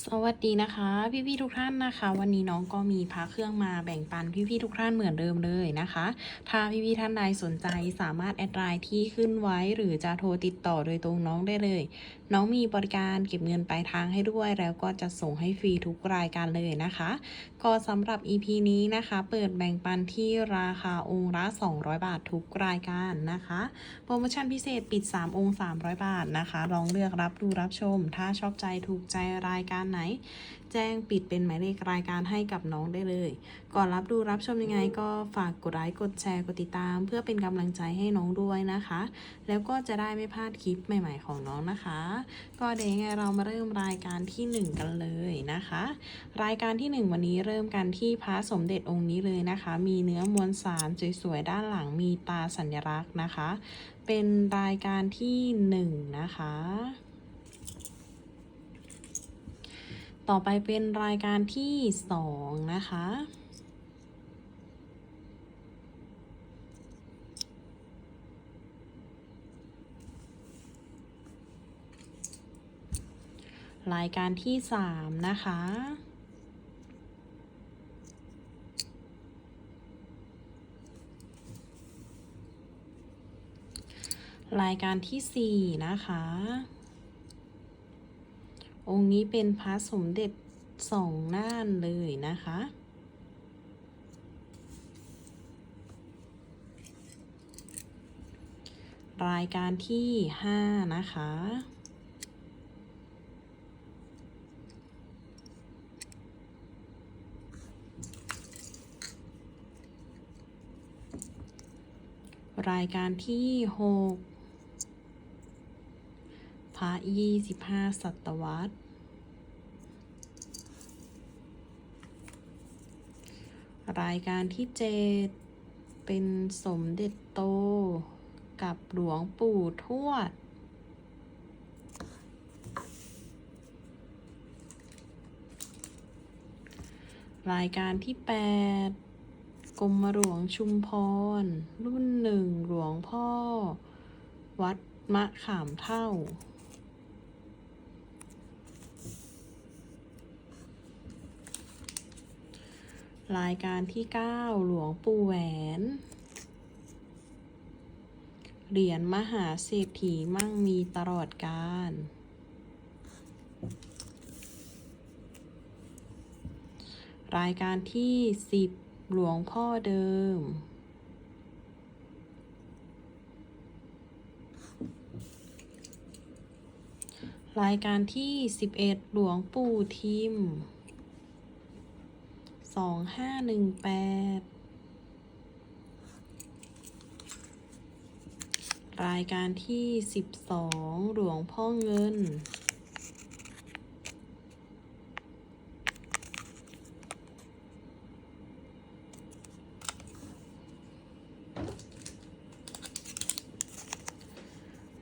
สวัสดีนะคะ พี่ๆทุกท่านนะคะ วันนี้น้องก็มีพระเครื่องมาแบ่งปันพี่ๆทุกท่านเหมือนเดิมเลยนะคะ ถ้าพี่ๆท่านใดสนใจสามารถแอดไลน์ที่ขึ้นไว้หรือจะโทรติดต่อโดยตรงน้องได้เลย น้องมีบริการเก็บเงินปลายทางให้ด้วย แล้วก็จะส่งให้ฟรีทุกรายการเลยนะคะ ก็สำหรับ EP นี้นะคะ เปิดแบ่งปันที่ราคาองค์ละ 200 บาททุกรายการนะคะ โปรโมชั่นพิเศษปิด 3 องค์ 300 บาทนะคะลองเลือกรับดูรับชม ถ้าชอบใจถูกใจรายการไหน แจ้งปิดเป็นหมายเลขรายการให้กับน้องได้เลย ก่อนรับดูรับชมยังไงก็ฝากกดไลค์กดแชร์กดติดตาม เพื่อเป็นกำลังใจให้น้องด้วยนะคะ แล้วก็จะได้ไม่พลาดคลิปใหม่ ๆของน้องนะคะ ก็เดี๋ยวยังไงเรามาเริ่มรายการที่ 1 กันเลยนะคะ รายการที่ 1 วันนี้เริ่มกันที่พระสมเด็จองค์นี้เลยนะคะ มีเนื้อมวลสารสวยๆด้านหลังมีตาสัญลักษณ์นะคะ เป็นรายการที่ 1 นะคะ ต่อไปเป็นรายการที่2นะคะ รายการที่3นะคะรายการที่ 4 นะคะ องค์นี้เป็นพระสมเด็จสองน้านเลยนะคะ รายการที่ห้านะคะ รายการที่หก 25 ศตวรรษ รายการที่เจดเป็นสมเด็จโตกับหลวงปู่ทวด รายการที่ 8 กรมหลวงชุมพร รุ่นหนึ่งหลวงพ่อ วัดมะขามเท่า รายการที่ 9 หลวงปู่แหวน เหรียญมหาเศรษฐีมั่งมีตลอดกาลรายการที่ 10 หลวงพ่อเดิม รายการที่ 11 หลวงปู่ทิม สองห้าหนึ่งแปดรายการที่สิบสองหลวงพ่อเงิน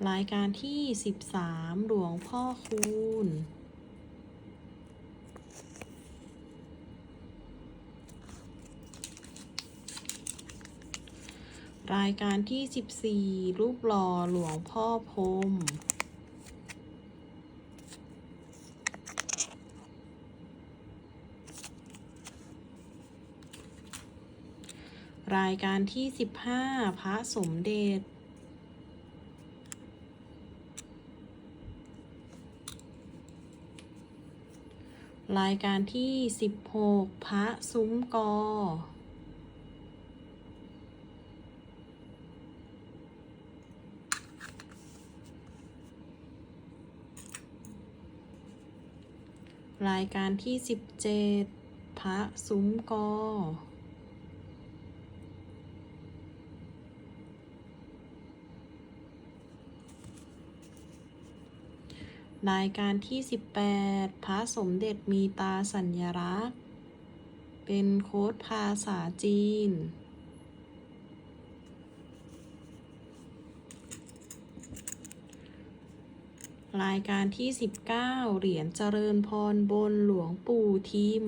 รายการที่สิบสามหลวงพ่อคูณ รายการที่ 14 รูปหล่อหลวงพ่อพรมรายการที่ 15 พระสมเด็จ รายการที่ 16 พระซุ้มกอ รายการที่ 17 พระซุ้มกอ รายการที่ 18 พระสมเด็จมีตาสัญลักษณ์ เป็นโค้ดภาษาจีน รายการที่ 19 เหรียญเจริญพรบนหลวงปู่ทิม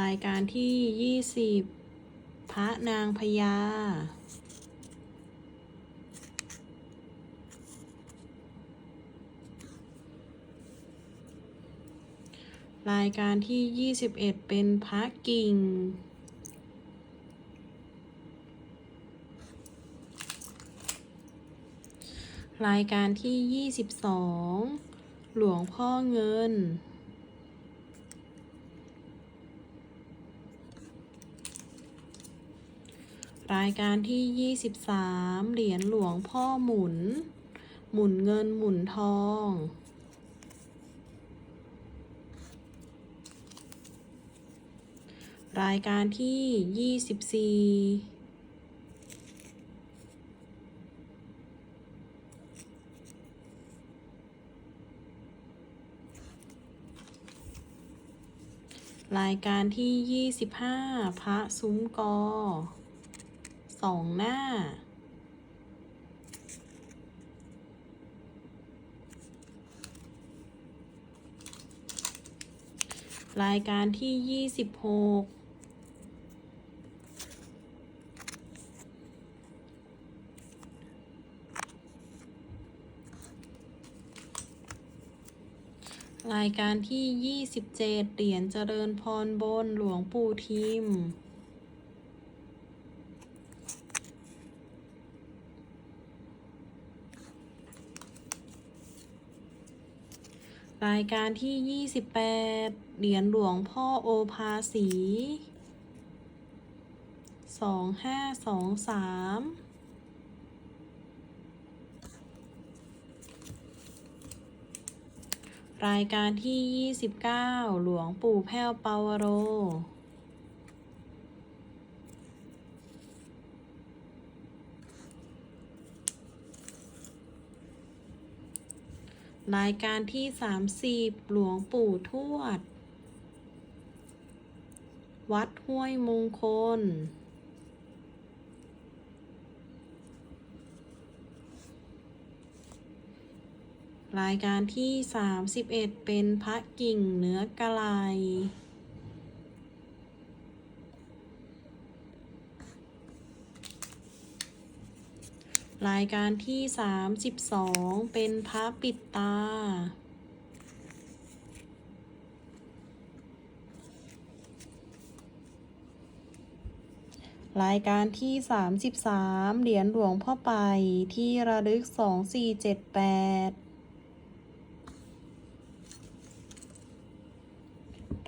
รายการที่ 20 พระนางพญา รายการที่ 21 เป็นพระกิ่ง รายการที่ 22 หลวงพ่อเงิน รายการที่ 23 เหรียญหลวงพ่อหมุน หมุนเงินหมุนทอง รายการที่ 24 รายการที่25พระซุ้มกอสองหน้า รายการที่26 รายการที่ 27 เหรียญเจริญพรบนหลวงปู่ทิม รายการที่ 28 เหรียญหลวงพ่อโอภาสี 2523 รายการที่ 29 หลวงปู่แพ้วปาวโร รายการที่ 30 หลวงปู่ทวด วัดห้วยมงคล รายการที่ 31 เป็นพระกิ่งเนื้อกะไลรายการที่ 32 เป็นพระปิดตา รายการที่ 33 เหรียญหลวงพ่อไปที่ระลึก 2478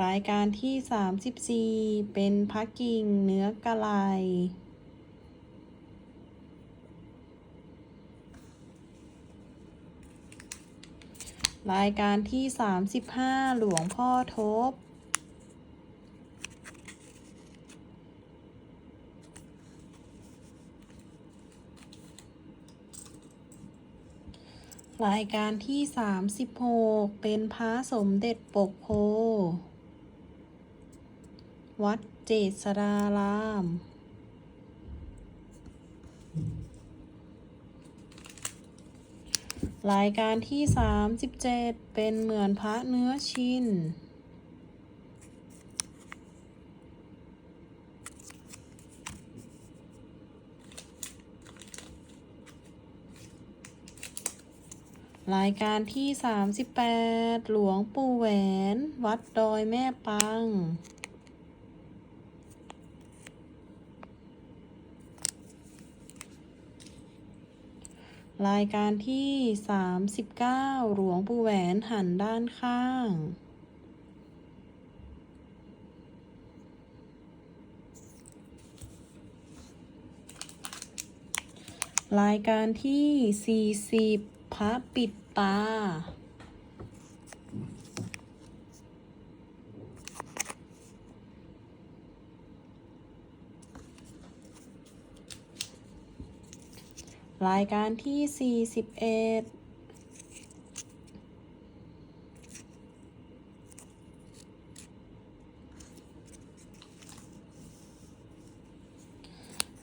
รายการที่34เป็นพระกิ่งเนื้อกะไลรายการที่35หลวงพ่อทบ รายการที่36เป็นพระสมเด็จปกโพ วัดเจษฎาราม รายการที่ 37 เป็นเหมือนพระเนื้อชินรายการที่ 38 หลวงปู่แหวน วัดดอยแม่ปัง รายการที่ 39 หลวงปู่แหวนหันด้านข้าง รายการที่ 40 พระปิดตา รายการที่ 41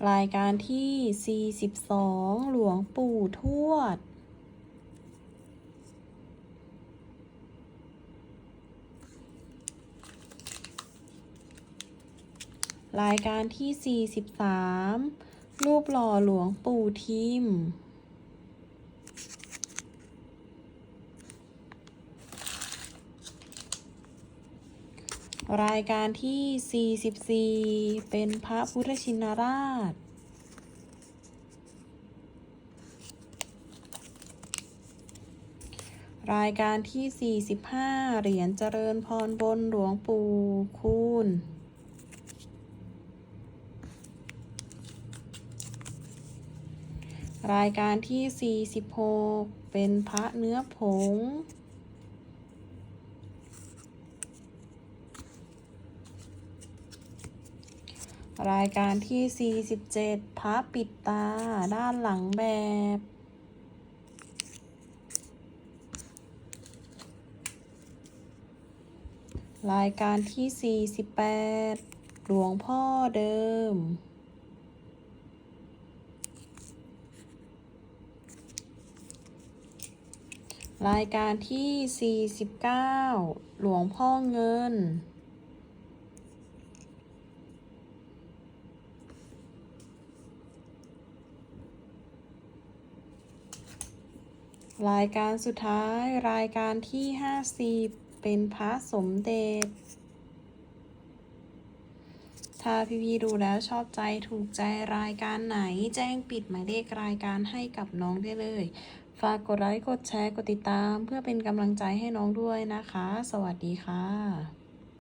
รายการที่ 42 หลวงปู่ทวด รายการที่ 43 รูปหล่อหลวงปู่ทิม รายการที่ 44 เป็นพระพุทธชินราช รายการที่ 45 เหรียญเจริญพรบนหลวงปู่คูณ รายการที่ 46 เป็นพระเนื้อผง รายการที่ 47 พระปิดตาด้านหลังแบบ รายการที่ 48 หลวงพ่อเดิม รายการที่ 49 หลวงพ่อเงิน รายการสุดท้ายรายการที่ 50 เป็นพระสมเด็จ ถ้าพี่ๆดูแล้วชอบใจถูกใจรายการไหนแจ้งปิดหมายเลขรายการให้กับน้องได้เลยากกดไลค์ กดแชร์ กดติดตาม เพื่อเป็นกำลังใจให้น้องด้วยนะคะ สวัสดีค่ะ